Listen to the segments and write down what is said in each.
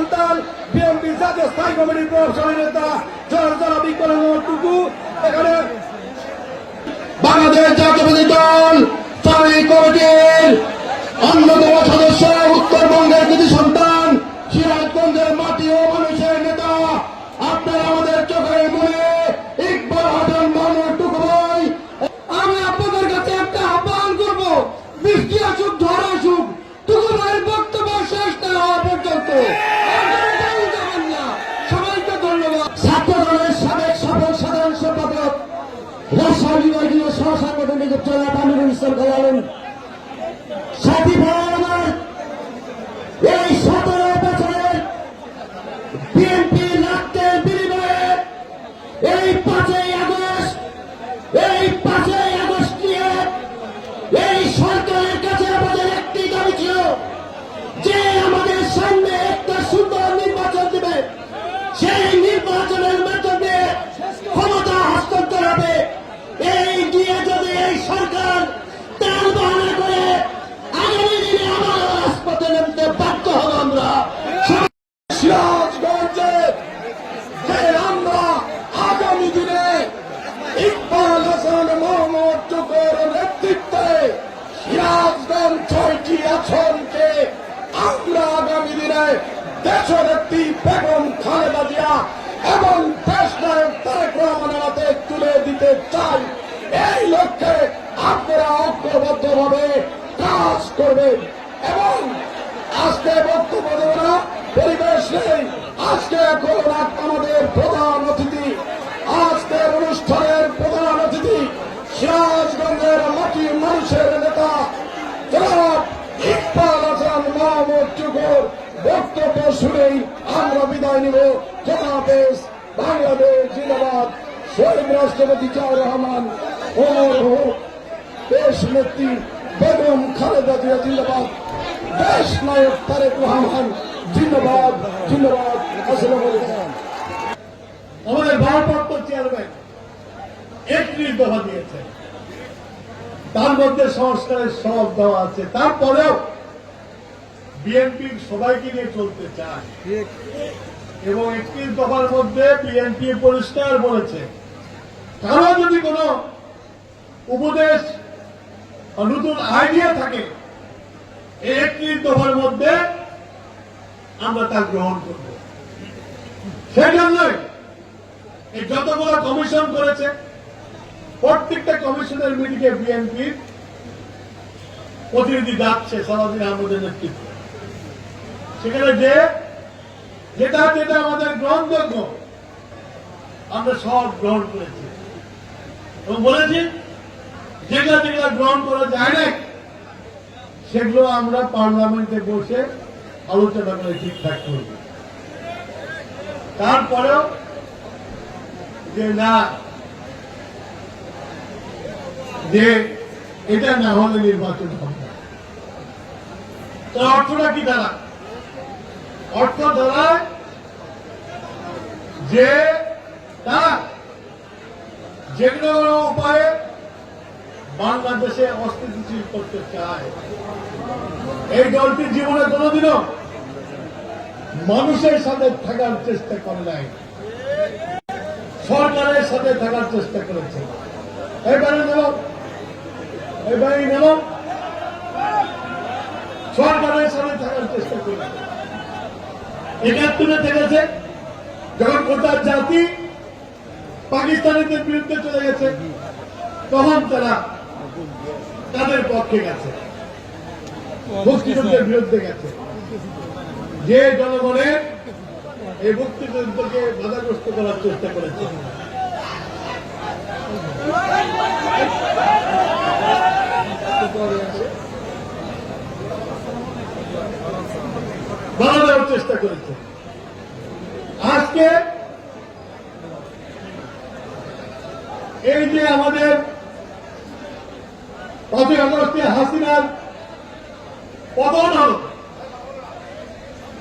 সন্তান, বিএনপি জাতীয় স্থায়ী কমিটির প্রভাবশালী নেতা জয় জরা বিকল টুকু। এখানে বাংলাদেশ জাতীয়বাদী দল, স্থায়ী কমিটির অন্যতম সদস্য উত্তরবঙ্গের কিছু সন্তান। দেশনেত্রী বেগম খালেদা জিয়া এবং দেশ নায়ক তারেক রহমানের হাতে তুলে দিতে চাই এই লক্ষ্যে আপনারা ঐক্যবদ্ধভাবে কাজ করবেন এবং আজকে বক্তব্য দেব না পরিবেশ নেই আজকে এখন আমাদের প্রধান অতিথি আজকের অনুষ্ঠানের প্রধান অতিথি সিরাজগঞ্জের মাটি মানুষের নেতা জনাব ইকবাল হাসান মাহমুদ টুকুর বক্তব্য শুনেই আমরা বিদায় নিব জনাবেশ বাংলাদেশ জিন্দাবাদ শহীদ রাষ্ট্রপতি জিয়াউর রহমান ওমর হোক দেশ নেত্রী বেগম খালেদা জিয়া জিন্দাবাদ। দেশ নায়ক তারেক রহমান, জিন্দাবাদ জিন্দাবাদ। আমাদের ভারপ্রাপ্ত চেয়ারম্যান একত্রিশ দফা দিয়েছে। তার মধ্যে সংস্কারের সব দেওয়া আছে। তারপরেও বিএনপি সবাইকে নিয়ে চলতে চায়। এবং একত্রিশ দফার মধ্যে বিএনপি পরিষ্কার বলেছে, কারও যদি কোনো উপদেশ নতুন আইডিয়া থাকে একত্রিশ দফার মধ্যে আমরা তা গ্রহণ করব। সেই এই যতগুলো কমিশন করেছে, প্রত্যেকটা কমিশনের মিটিংয়ে বিএনপির প্রতিনিধি যাচ্ছে সালাদিন আহমদের নেতৃত্বে। সেখানে যে যেটা যেটা আমাদের গ্রহণযোগ্য, আমরা সব গ্রহণ করেছি। এবং বলেছি, যেগুলো যেগুলো গ্রহণ করা যায় না সেগুলো আমরা পার্লামেন্টে বসে আলোচনা করে ঠিকঠাক করব। তারপরেও যে না, যে এটা না হলে নির্বাচন হবে তার অর্থটা কি দাঁড়া অর্থ দাঁড়ায় যে তারা যেগুলো উপায়ে বাংলাদেশে অস্থিতিশীল করতে চায়। এই দলটি জীবনে কোনোদিনও মানুষের সাথে থাকার চেষ্টা করে নাই। সরকারের সাথে থাকার চেষ্টা করেছে। এবারে নেব এবারে নেব সরকারের সাথে থাকার চেষ্টা করেছে। একাত্তরে থেকেছে, যখন গোটা জাতি পাকিস্তানিদের বিরুদ্ধে চলে গেছে, তখন তারা তাদের পক্ষে গেছে। মুক্তিযুদ্ধের বিরুদ্ধে গেছে। যে জনগণের এই মুক্তিযুদ্ধকে বাধাগ্রস্ত করার চেষ্টা করেছে। দেওয়ার চেষ্টা করেছে। আজকে এই যে আমাদের পাঁচই আগস্টে হাসিনার পতন হল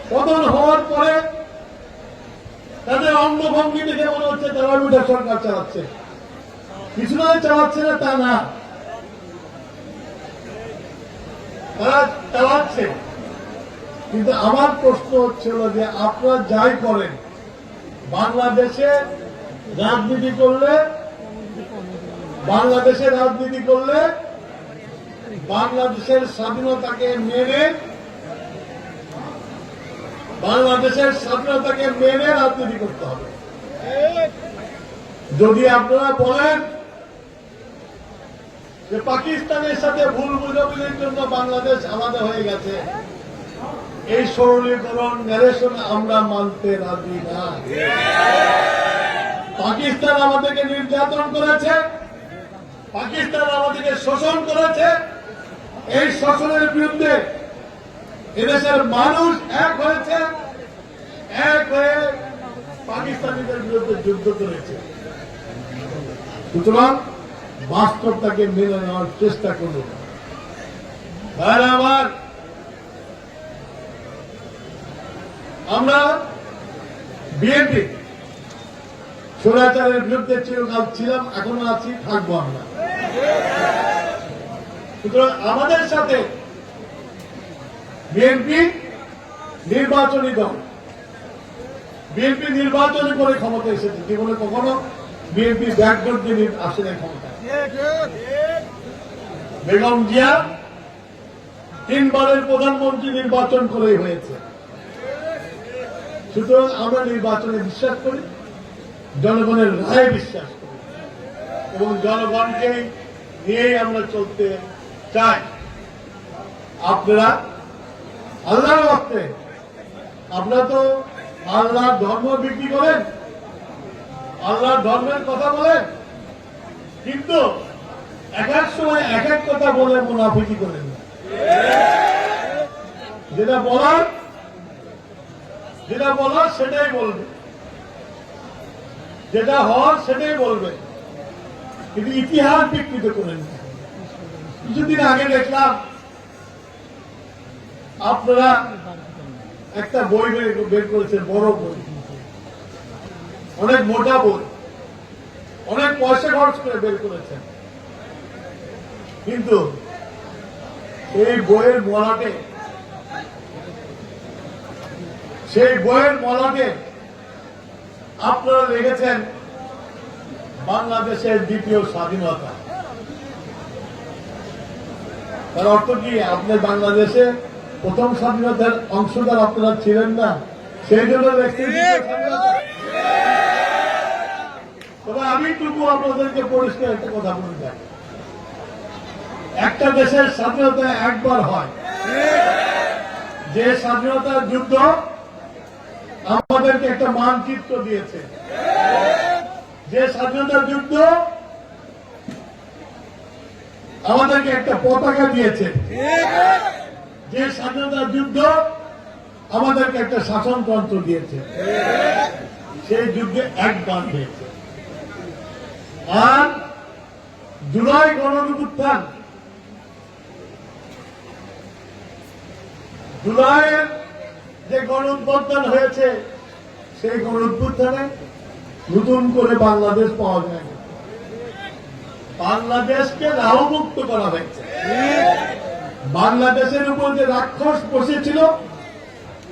পতন হওয়ার পরে তাদের অঙ্গভঙ্গি দেখে মনে হচ্ছে তারা সরকার চালাচ্ছে। কিছু নয়, চালাচ্ছে না, তা না। তারা চালাচ্ছে। কিন্তু আমার প্রশ্ন হচ্ছিল যে আপনারা যাই করেন, বাংলাদেশে রাজনীতি করলে, বাংলাদেশে রাজনীতি করলে বাংলাদেশের স্বাধীনতাকে মেনে, বাংলাদেশের স্বাধীনতাকে মেনে রাজনীতি করতে হবে। যদি আপনারা বলেন যে পাকিস্তানের সাথে ভুল বুঝাবুঝির জন্য বাংলাদেশ আলাদা হয়ে গেছে, এই সরলীকরণ ন্যারেশন আমরা মানতে রাজি না। পাকিস্তান আমাদেরকে নির্যাতন করেছে, পাকিস্তান আমাদেরকে শোষণ করেছে এই শোষণের বিরুদ্ধে এদেশের মানুষ এক হয়েছে, এক হয়ে পাকিস্তানিদের বিরুদ্ধে যুদ্ধ করেছে। সুতরাং বাস্তবটাকে মেনে নেওয়ার চেষ্টা করুন। ভাইরা আমার, আমরা বিএনপি সুরাচারের বিরুদ্ধে চিরকাল ছিলাম, এখনও আছি, থাকব আমরা। সুতরাং আমাদের সাথে বিএনপি নির্বাচনী দল, বিএনপি নির্বাচনী করে ক্ষমতা এসেছে। জীবনে কখনো বিএনপি ব্যাকডোর দিয়ে নির- আসে নাই ক্ষমতা বেগম জিয়া তিনবারের প্রধানমন্ত্রী নির্বাচন করেই হয়েছে। সুতরাং আমরা নির্বাচনে বিশ্বাস করি, জনগণের রায়ে বিশ্বাস করি এবং জনগণকে নিয়েই আমরা চলতে চাই। আপনারা আল্লাহর ভক্তে আপনারা তো আল্লাহর ধর্ম বিক্রি করেন, আল্লাহর ধর্মের কথা বলেন, কিন্তু এক এক সময় এক এক কথা বলে মুনাফিকি করেন। যেটা বলার যেটা বলার সেটাই বলবে। যেটা হওয়ার সেটাই বলবে। কিন্তু ইতিহাস বিকৃত করেন না কিছুদিন আগে দেখলাম আপনারা একটা বই বের করেছেন, বড় বই। অনেক মোটা বই। অনেক পয়সা খরচ করে বের করেছেন। কিন্তু এই বইয়ের মলাটে, সেই বইয়ের মলাটে আপনারা লিখেছেন বাংলাদেশের দ্বিতীয় স্বাধীনতা। তার অর্থ কি? আপনি বাংলাদেশে প্রথম স্বাধীনতার অংশদার আপনারা ছিলেন না। সেই জন্য আমি টুকু আপনাদেরকে পরিষ্কার একটা কথা বলে যাই একটা দেশের স্বাধীনতা একবার হয়। যে স্বাধীনতার যুদ্ধ আমাদেরকে একটা মানচিত্র দিয়েছে। যে স্বাধীনতার যুদ্ধ আমাদেরকে একটা পতাকা দিয়েছে। যে স্বাধীনতার যুদ্ধ আমাদেরকে একটা শাসনতন্ত্র দিয়েছে। সেই যুদ্ধে একবার হয়েছে। আর জুলাই গণঅভ্যুত্থান জুলাইয়ের যে গণ হয়েছে সেই গণ উদ্বোধনে নতুন করে বাংলাদেশ পাওয়া যায় না। বাংলাদেশকে রাহমুক্ত করা হয়েছে। বাংলাদেশের উপর যে রাক্ষস বসেছিল,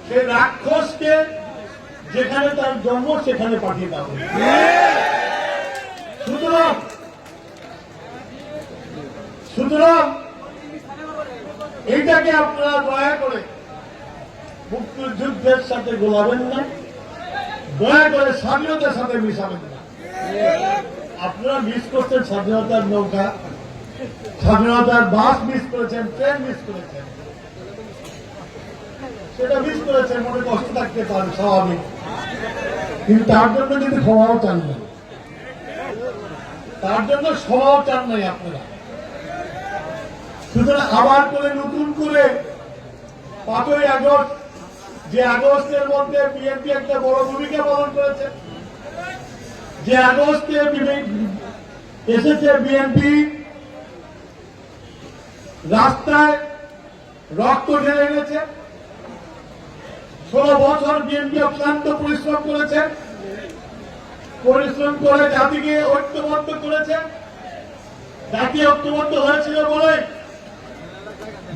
সেই রাক্ষসকে যেখানে তার জন্ম, সেখানে পাঠিয়ে দেওয়া সুতরাং সুতরাং, এইটাকে আপনারা দয়া করে মুক্তিযুদ্ধের সাথে গোলাবেন না, দয়া করে স্বাধীনতার সাথে মিশাবেন না। আপনারা মিস করছেন স্বাধীনতার নৌকা। স্বাধীনতার বাস মিস করেছেন ট্রেন মিস করেছেন। সেটা মিস করেছেন মনে কষ্ট থাকতে পারে, স্বাভাবিক। কিন্তু তার জন্য কিন্তু ক্ষমাও চান না। তার জন্য ক্ষমাও চান নাই আপনারা। সুতরাং আবার করে, নতুন করে পাঁচই আগস্ট, যে আগস্টের মধ্যে বিএনপি একটা বড় ভূমিকা পালন করেছে যে আগস্টে এসেছে বিএনপি। রাস্তায় রক্ত ঢেলে গেছে ষোলো বছর বিএনপি অক্লান্ত পরিশ্রম করেছে। পরিশ্রম করে জাতিকে ঐক্যবদ্ধ করেছে। জাতি ঐক্যবদ্ধ হয়েছিল বলে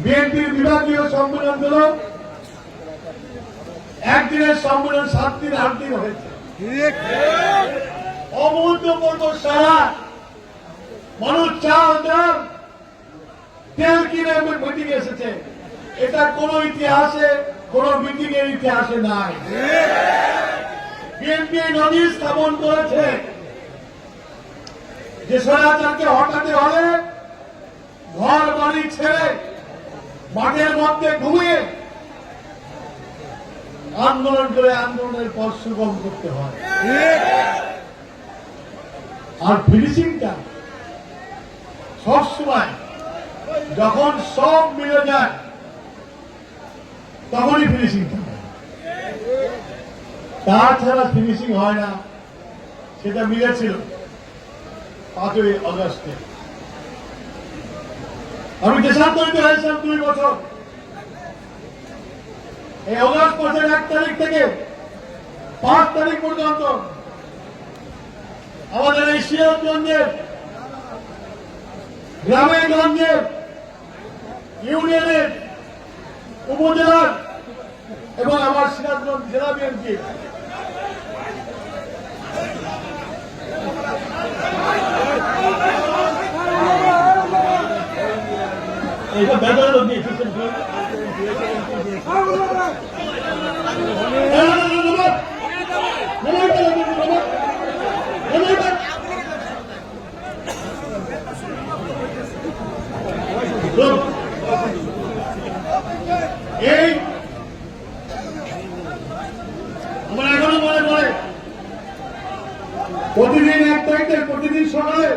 বিএনপির বিভাগীয় সম্মেলনগুলো একদিনের সম্মেলন সাত দিন, আট দিন হয়েছে। অমূল্যপূর্ণ সারা। মানুষ ডাল তেল কিনে মিটিং এসেছে। এটা কোন ইতিহাসে, কোন মিটিং এর ইতিহাসে নাই। বিএনপি নদী স্থাপন করেছে। যে স্বৈরাচারকে হটাতে হলে ঘর বাড়ি ছেড়ে মাঠের মধ্যে ঘুমিয়ে আন্দোলন করে আন্দোলনের পর সুগম করতে হয়। আর ফিনিশিংটা সবসময় যখন সব মিলে যায়, তখনই ফিনিশিংটা তাছাড়া ফিনিশিং হয় না, সেটা মিলেছিল পাঁচই অগস্টে আমি দেশান্তরিত হয়েছিলাম দুই বছর। এই অগস্ট মাসের এক তারিখ থেকে পাঁচ তারিখ পর্যন্ত আমাদের এই সিরাজগঞ্জের গ্রামে গঞ্জের ইউনিয়নের উপজেলার এবং আমার সিরাজগঞ্জ জেলা বিএনপি। এইটা বেতন লোক দিয়েছি এই আমার এখনও মনে পড়ে। প্রতিদিন এক তারিখে, প্রতিদিন সকালে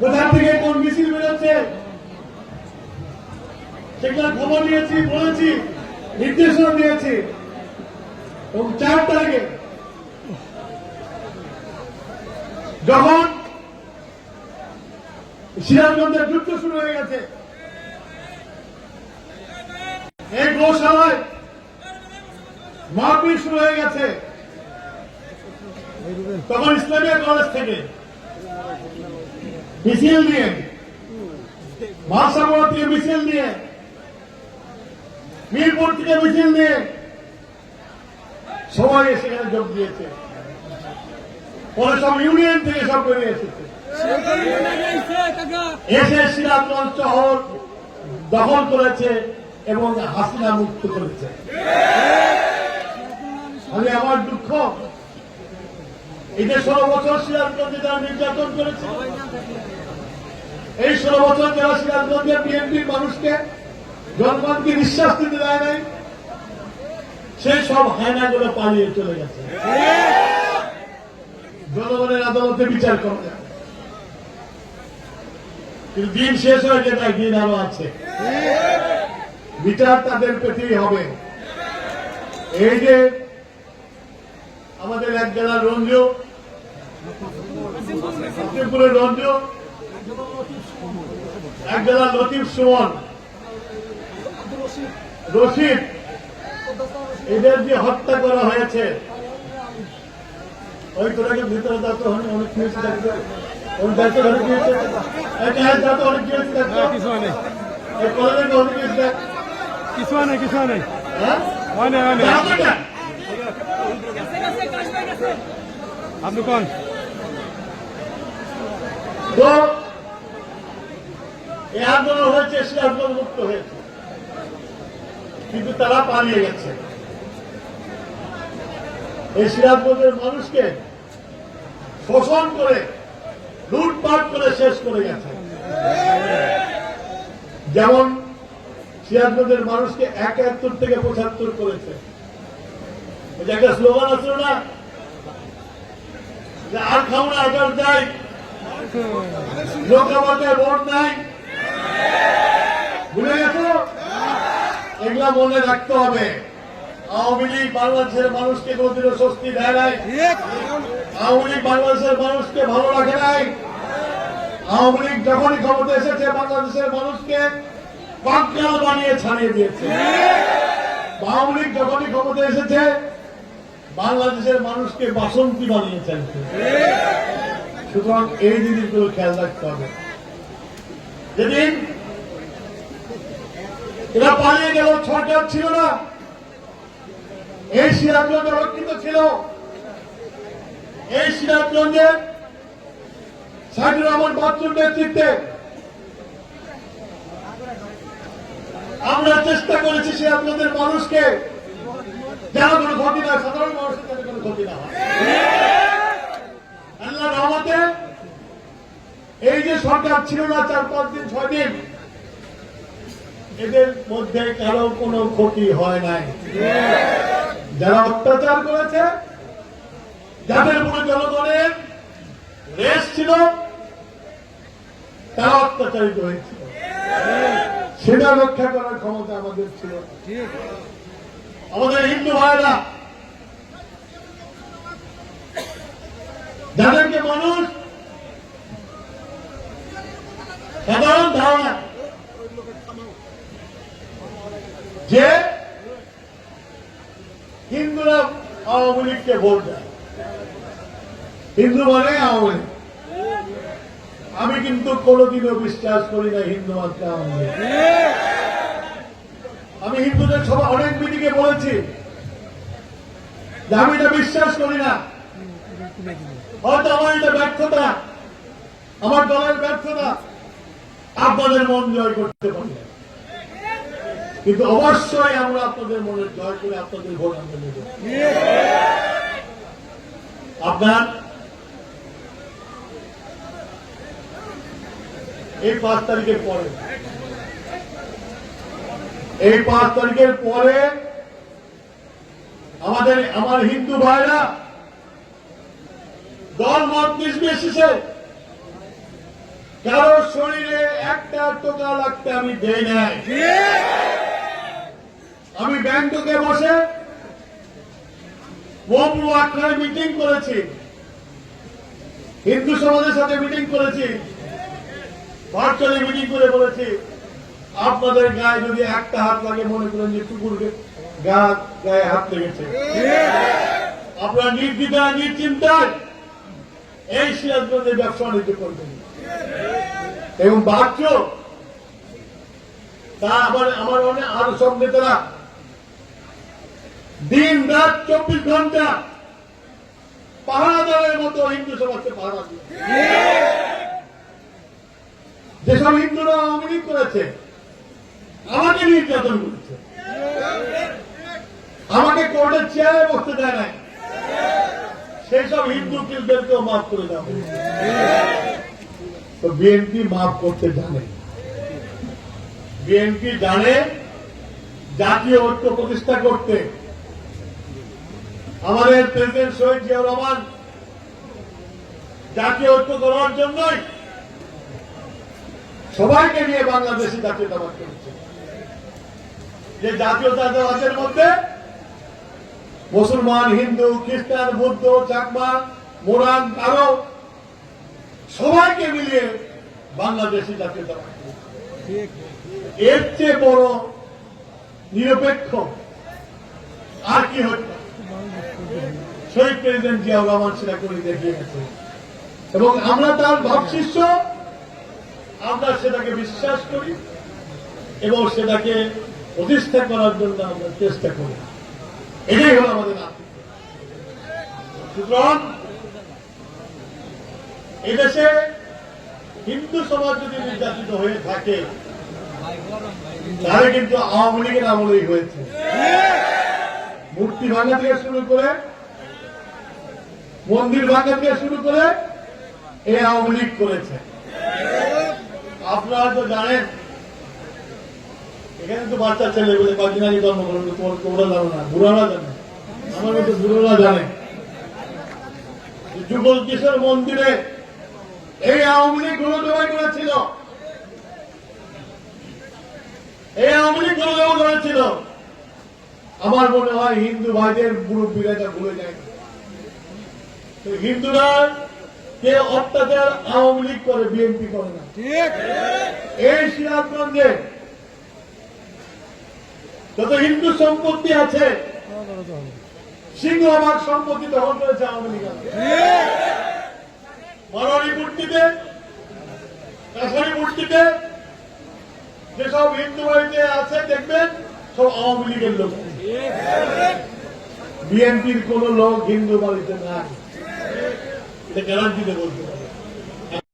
কোথা থেকে কোন মিছিল বেরোচ্ছে, সেগুলো খবর নিয়েছি, বলেছি নির্দেশনা দিয়েছি। এবং চার তারিখে যখন সিরাজগঞ্জের যুদ্ধ শুরু হয়ে গেছে। এই গৌশালায় মারপিট শুরু হয়ে গেছে। তখন ইসলামিয়া কলেজ থেকে মিছিল নিয়ে, মহাসাগর থেকে মিছিল নিয়ে, মিরপুর থেকে মিছিল নিয়ে সবাই সেখানে যোগ দিয়েছে। পরে সব ইউনিয়ন থেকে সব বেরিয়ে এসেছে। এসে সিরাজগঞ্জ দখল করেছে এবং হাসিনা মুক্ত করেছে। আমি আমার দুঃখ, এই ষোলো বছর সিরাজগঞ্জে যারা নির্যাতন করেছে, এই ষোলো বছর যারা সিরাজগঞ্জের বিএনপির মানুষকে জনগণকে বিশ্বাস দিতে দেয় নাই, সেই সব হায়নাগুলো পালিয়ে চলে গেছে। জনগণের আদালতে বিচার করা কিন্তু দিন শেষ হয়ে যায় তাই দিন আরও আছে। বিচার তাদের পেতেই হবে। এই যে আমাদের এক জেলা রঞ্জু লক্ষ্মীপুরের রঞ্জু এক জেলা লতিফ সুমন, রশিদ, এদের যে হত্যা করা হয়েছে, ওই তোরাকে ভিতরে যাতে অনেক অনেক কিছু কিছু কিছু হয় নাই। এই কলেজে অনেক কিছু হয় নাই কিছু হয় নাই। হ্যাঁ? হয় নাই হয় নাই। আপনি কোন? আন্দোলন হয়েছে সে আন্দোলন মুক্ত হয়েছে। কিন্তু তারা পালিয়ে গেছে। এই সিরাজগঞ্জের মানুষকে শোষণ করে লুটপাট করে শেষ করে গেছে যেমন সিরাজগঞ্জের মানুষকে এক একাত্তর থেকে পঁচাত্তর করেছে। একটা স্লোগান আছে না? আর খাও না আগার যাই লোকসভাতে ভোট নাই ভুলে গেছো? এগুলা মনে রাখতে হবে। আওয়ামী লীগ বাংলাদেশের মানুষকে কোনদিনও স্বস্তি দেয় নাই। আওয়ামী লীগ বাংলাদেশের মানুষকে ভালো রাখে নাই। আওয়ামী লীগ যখনই ক্ষমতা এসেছে, বাংলাদেশের মানুষকে পাকগাল বানিয়ে ছাড়িয়ে দিয়েছে। আওয়ামী লীগ যখনই ক্ষমতা এসেছে, বাংলাদেশের মানুষকে বাসন্তী বানিয়ে চাইছে সুতরাং এই জিনিসগুলো খেয়াল রাখতে হবে। যেদিন এরা পালিয়ে গেল, সরকার ছিল না। এই সিরাজগঞ্জ অরক্ষিত ছিল। এই সিরাজগঞ্জে সাইদুর রহমান বাচ্চুর নেতৃত্বে আমরা চেষ্টা করেছি সিরাজগঞ্জের মানুষকে যেন কোনো ক্ষতি না সাধারণ মানুষের কোনো ক্ষতি না এই যে সরকার ছিল না চার, পাঁচ দিন, ছয় দিন এদের মধ্যে কারও কোনো ক্ষতি হয় নাই। যারা অত্যাচার করেছে, যাদের উপরে জনগণের রেস ছিল, তারা অত্যাচারিত হয়েছিল। সেটা রক্ষা করার ক্ষমতা আমাদের ছিল আমাদের হিন্দু ভাইরা, যাদেরকে মানুষ সাধারণ ধারণা যে হিন্দুরা আওয়ামী লীগকে ভোট দেয়। হিন্দু মানে আওয়ামী লীগ। আমি কিন্তু কোনোদিনও বিশ্বাস করি না হিন্দু মাত্র আওয়ামী লীগ। আমি হিন্দুদের সবাই অনেক মিটিংয়ে বলেছি। আমি এটা বিশ্বাস করি না। হয়তো আমার এটা ব্যর্থতা। আমার দলের ব্যর্থতা। আপনাদের মন জয় করতে পারি। কিন্তু অবশ্যই আমরা আপনাদের মনে জয় করে আপনাদের ভোট আমরা নেব। আপনার এই পাঁচ তারিখের পরে, এই পাঁচ তারিখের পরে আমাদের, আমার হিন্দু ভাইরা দল মত নির্বিশেষে কারও শরীরে একটা টোকা লাগতে আমি দেই নাই। আমি ব্যাংককে বসে মিটিং করেছি। হিন্দু সমাজের সাথে মিটিং করেছি। ভার্চুয়ালি মিটিং করে বলেছি, আপনাদের গায়ে যদি একটা হাত লাগে, মনে করেন যে টুকুর গা, গায়ে হাত লেগেছে। আপনারা নির্দ্বিধায়, নিশ্চিন্তায় এই সিরাজগঞ্জের ব্যবসা বাণিজ্য করবেন। এবং বাক্য তা আমার আমার অনেক আরও সব নেতারা দিন রাত চব্বিশ ঘণ্টা পাহারাদারের মতো হিন্দু সমাজকে পাহারা দিয়ে। যেসব হিন্দুরা আওয়ামী করেছে, আমাকে নির্যাতন করেছে। আমাকে কোর্টের চেয়ারে বসতে দেয় নাই। সেই সব হিন্দু কিলদেরকেও মাফ করে দেওয়া। তো বিএনপি মাফ করতে জানে। বিএনপি জানে জাতীয় ঐক্য প্রতিষ্ঠা করতে। আমাদের প্রেসিডেন্ট শহীদ জিয়াউর রহমান জাতীয় ঐক্য করার জন্যই সবাইকে নিয়ে বাংলাদেশি জাতীয়তাবাদ করেছে। যে জাতীয়তাবাদের মধ্যে মুসলমান, হিন্দু, খ্রিস্টান, বৌদ্ধ, চাকমা, মোরান কারও সবাইকে মিলিয়ে বাংলাদেশি জাতীয়তাবাদ এর চেয়ে বড় নিরপেক্ষ আর কি হচ্ছে শহীদ প্রেসিডেন্ট জিয়াউর রহমান সেটা করে দেখিয়ে গেছে। এবং আমরা তার ভাবশিষ্য আমরা সেটাকে বিশ্বাস করি এবং সেটাকে প্রতিষ্ঠা করার জন্য আমরা চেষ্টা করি। এটাই হলো আমাদের সুতরাং এদেশে হিন্দু সমাজ যদি নির্যাতিত হয়ে থাকে, তাহলে কিন্তু আওয়ামী লীগের আমলেই হয়েছে। মূর্তি ভাঙা থেকে শুরু করে মন্দির ভাঙা থেকে শুরু করে? এই আওয়ামী লীগ করেছে। আপনারা তো জানেন এখানে তো বাচ্চা ছেলে বলে পাকিনারি জন্মগ্রহণ করে, তোমার তোমরা জানো না বুড়ারা জানে। আমার মতো বুড়োরা জানে। যুগল কিশোর মন্দিরে এই আওয়ামী লীগগুলো জবাই করেছিল। এই আওয়ামী লীগগুলো জবাই করেছিল। আমার মনে হয় হিন্দু ভাইদের মুরব্বীরা এটা ভুলে যায়। হিন্দুরা কে অত্যাচার আওয়ামী লীগ করে বিএনপি করে না। এই সিরাজগঞ্জে যত হিন্দু সম্পত্তি আছে সিংহভাগ সম্পত্তি দখল করেছে আওয়ামী লীগ। মারোয়ারি মূর্তিতে কাছারি মূর্তিতে যেসব হিন্দু বাড়িতে আছে দেখবেন সব আওয়ামী লীগের লোক। বিএনপির কোন লোক হিন্দু বাড়িতে নাই। এটা গ্যারান্টিতে বলতে পারি